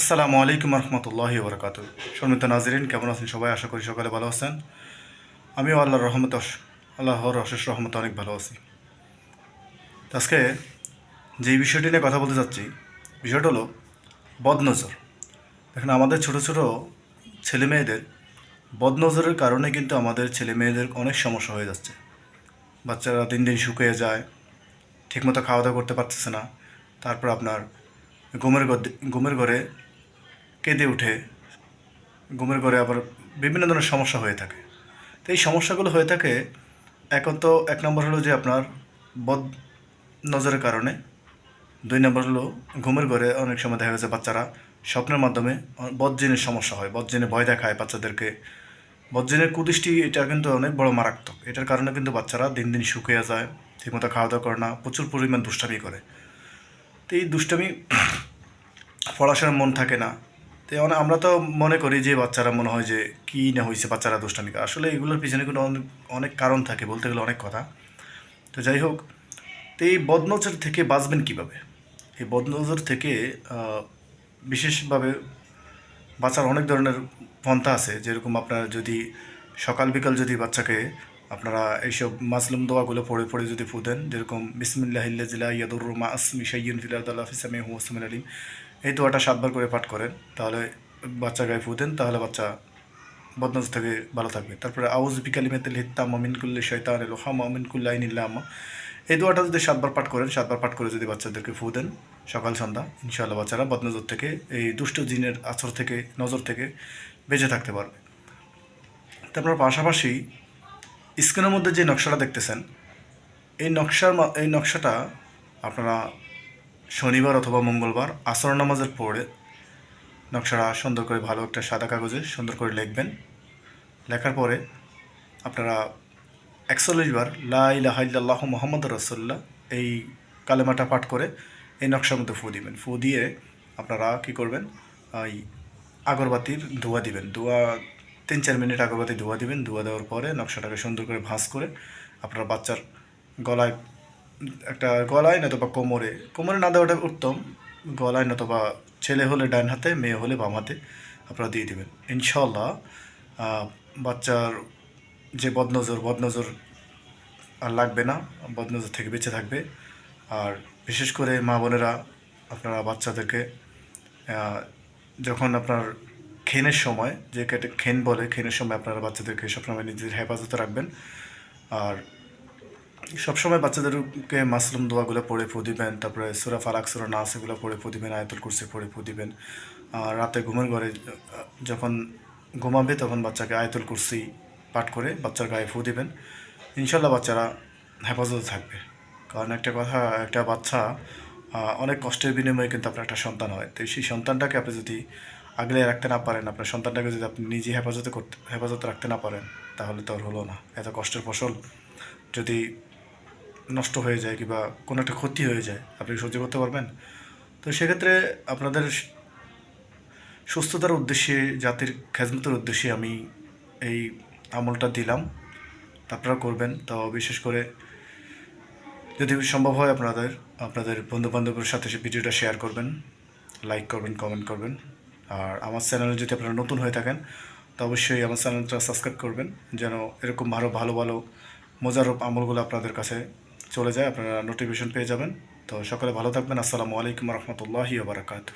আসসালামু আলাইকুম রহমতুল্লাহি বরকাত সম্মিত নাজরিন, কেমন আছেন সবাই? আশা করি সকালে ভালো আছেন। আমিও আল্লাহর রহমত আল্লাহর অশেষ রহমত অনেক ভালো আছি। আজকে যেই বিষয়টি নিয়ে কথা বলতে যাচ্ছি, বিষয়টা হলো বদনজর। দেখেন, আমাদের ছোট ছোট ছেলে মেয়েদের বদনজরের কারণে কিন্তু আমাদের ছেলে মেয়েদের অনেক সমস্যা হয়ে যাচ্ছে। বাচ্চারা দিন দিন শুকিয়ে যায়, ঠিকমতো খাওয়া দাওয়া করতে পারতেছে না। তারপর আপনার ঘুমের ঘুমের ঘরে কেঁদে উঠে, ঘুমের ঘরে আবার বিভিন্ন ধরনের সমস্যা হয়ে থাকে। তো এই সমস্যাগুলো হয়ে থাকে এখন তো এক নম্বর হলো যে আপনার বদ নজরের কারণে। দুই নম্বর হলো ঘুমের ঘরে অনেক সময় দেখা গেছে বাচ্চারা স্বপ্নের মাধ্যমে বদজিনের সমস্যা হয়, বদজিনে ভয় দেখায় বাচ্চাদেরকে। বদজিনের কুদৃষ্টি এটা কিন্তু অনেক বড় মারাত্মক। এটার কারণে কিন্তু বাচ্চারা দিন দিন শুকিয়ে যায়, ঠিকমতো খাওয়া দাওয়া করে না, প্রচুর পরিমাণ দুষ্টামি করে। তো এই দুষ্টামি পড়াশোনার মন থাকে না। তো আমরা তো মনে করি যে বাচ্চারা মনে হয় যে কী না হয়েছে বাচ্চারা দুষ্টামি করে। আসলে এগুলোর পিছনে কিন্তু অনেক কারণ থাকে বলতে গেলে অনেক কথা। তো যাই হোক, তো এই বদনজর থেকে বাঁচবেন কীভাবে? এই বদনজর থেকে বিশেষভাবে বাচ্চার অনেক ধরনের পন্থা আছে। যেরকম আপনার যদি সকাল বিকাল যদি বাচ্চাকে আপনারা এইসব মাসলুম দোয়াগুলো পড়ে পড়ে যদি ফু দেন যেরকম বিসমিল্লাহিল্লাজিলা ইয়াদুর মা আসমি সাইয়ুন ফিলাদুল্লাহ ফিসামি হুসমিন আলিম। এই দোয়াটা সাতবার করে পাঠ করেন, তাহলে বাচ্চা গায়ে ফু দেন, তাহলে বাচ্চা বদনজ থেকে ভালো থাকবে। তারপরে আউজ বিকালিমেতুল হিত্তাম মিনকুল্লি শৈতান লোহাম মিনকুল্লাইন ইল্লাম এই দোয়াটা যদি সাতবার পাঠ করেন, সাতবার পাঠ করে যদি বাচ্চাদেরকে ফু দেন, সকাল সন্ধ্যা, ইনশাআল্লাহ বাচ্চারা বদনজর থেকে, এই দুষ্ট জিনের আছর থেকে, নজর থেকে বেঁচে থাকতে পারবে। তারপর পাশাপাশি স্ক্রিনের মধ্যে যে নকশাটা দেখতেছেন, এই নকশার এই নকশাটা আপনারা শনিবার অথবা মঙ্গলবার আসর নামাজের পরে নকশাটা সুন্দর করে ভালো একটা সাদা কাগজে সুন্দর করে লিখবেন। লেখার পরে আপনারা একচল্লিশ বার লা ইলাহা মোহাম্মদ রসল্লাহ এই কালেমাটা পাঠ করে এই নকশার মধ্যে ফু দিবেন। ফু দিয়ে আপনারা কি করবেন? এই আগরবাতির ধোয়া দিবেন। ধোয়া, তিন চার মিনিট আগরবাতি ধোয়া দিবেন। ধোয়া দেওয়ার পরে নকশাটাকে সুন্দর করে ভাঁজ করে আপনার বাচ্চার গলায় একটা গলায় নতুবা কোমরে কোমরে না দেওয়াটা উত্তম। গলায় নতুবা ছেলে হলে ডান হাতে, মেয়ে হলে বাম হাতে আপনারা দিয়ে দিবেন। ইনশাল্লাহ বাচ্চার যে বদনজর বদনজর আর লাগবে না, বদনজর থেকে বেঁচে থাকবে। আর বিশেষ করে মা বোনেরা, আপনারা বাচ্চাদেরকে যখন আপনার খেনের সময়, যে খেন বলে খেনের সময় আপনারা বাচ্চাদেরকে সবসময় নিজের হেফাজতে রাখবেন। আর সবসময় বাচ্চাদেরকে মাসরুম দোয়াগুলো পড়ে দিবেন তারপরে সুরা ফালাক সুরা নাস এগুলো পড়ে দিবেন আয়াতুল কুরসি পড়ে ফু দিবেন আর রাতে ঘুমের ঘরে যখন ঘুমাবে তখন বাচ্চাকে আয়াতুল কুরসি পাঠ করে বাচ্চার গায়ে ফু দিবেন। ইনশাল্লাহ বাচ্চারা হেফাজতে থাকবে। কারণ একটা কথা, একটা বাচ্চা অনেক কষ্টের বিনিময়ে কিন্তু আপনার একটা সন্তান হয়। তো সেই সন্তানটাকে আপনি যদি আগলে রাখতে না পারেন, আপনার সন্তানটাকে যদি আপনি নিজে হেফাজতে করতে, হেফাজতে রাখতে না পারেন, তাহলে তো আর হলো না। এত কষ্টের ফসল যদি নষ্ট হয়ে যায় কিংবা কোনো একটা ক্ষতি হয়ে যায়, আপনি সহ্য করতে পারবেন? তো সেক্ষেত্রে আপনাদের সুস্থতার উদ্দেশ্যে, জাতির খেজমতের উদ্দেশ্যে আমি এই আমলটা দিলাম। আপনারা করবেন, তো বিশেষ করে যদি সম্ভব হয় আপনাদের আপনাদের বন্ধু বান্ধবের সাথে সে ভিডিওটা শেয়ার করবেন, লাইক করবেন, কমেন্ট করবেন। আর আমার চ্যানেলে যদি আপনারা নতুন হয়ে থাকেন, তো অবশ্যই আমার চ্যানেলটা সাবস্ক্রাইব করবেন, যেন এরকম ভালো ভালো ভালো মজারূপ আমলগুলো আপনাদের কাছে চলে যায় আপনারা নোটিফিকেশন পেয়ে যাবেন। তো সকালে ভালো থাকবেন। আসসালামু আলাইকুম রহমতুল্লাহি বারাকাতু